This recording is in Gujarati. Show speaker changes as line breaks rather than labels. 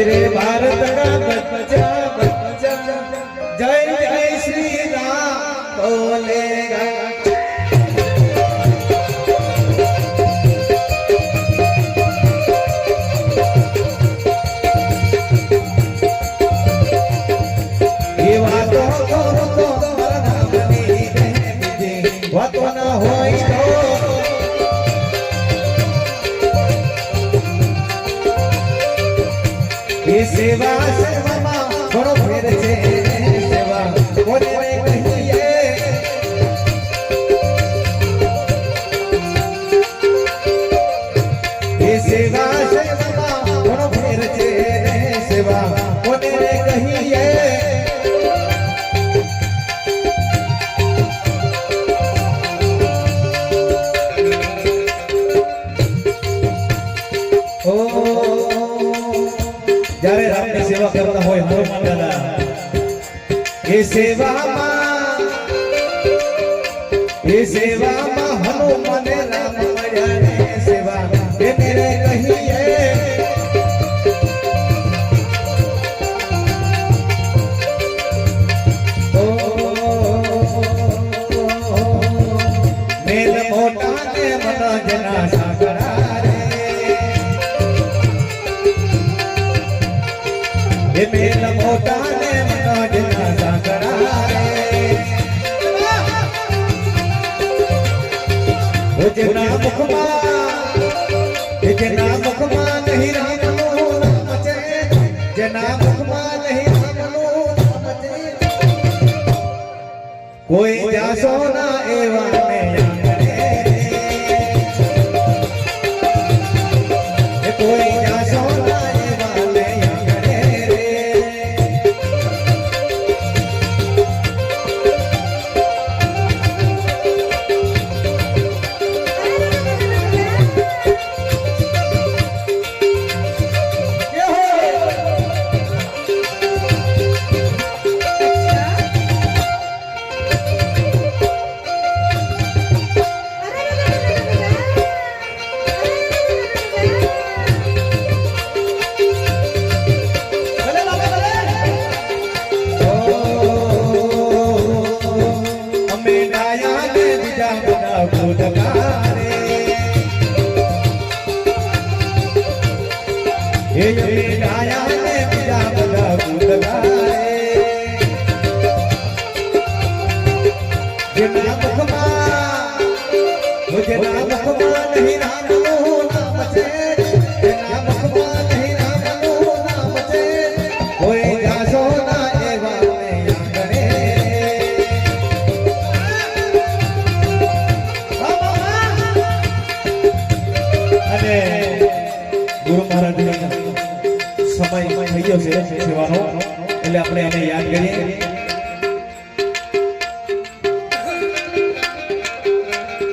मेरे भाई વાતો ના હોય તો. એ સેવા સર્વમાં ઘણો ફેર છે. જ્યારે રામની સેવા કરતા હોય હનુમાન દાદા એ સેવામાં એ સેવામાં હનુમાને રામ મળ્યા રે સેવા એને રે કહીએ ઓ મેલ મોટા ને મના જના જેના મુખમાં જેના મુખમાં નહીં રામનું નામ છે જેના મુખમાં નહીં રામનું નામ છે કોઈ જાસો ના એવા ને કોઈ ગુરુ મહારાજ ગયો છે એટલે આપણે એને યાદ કરીએ.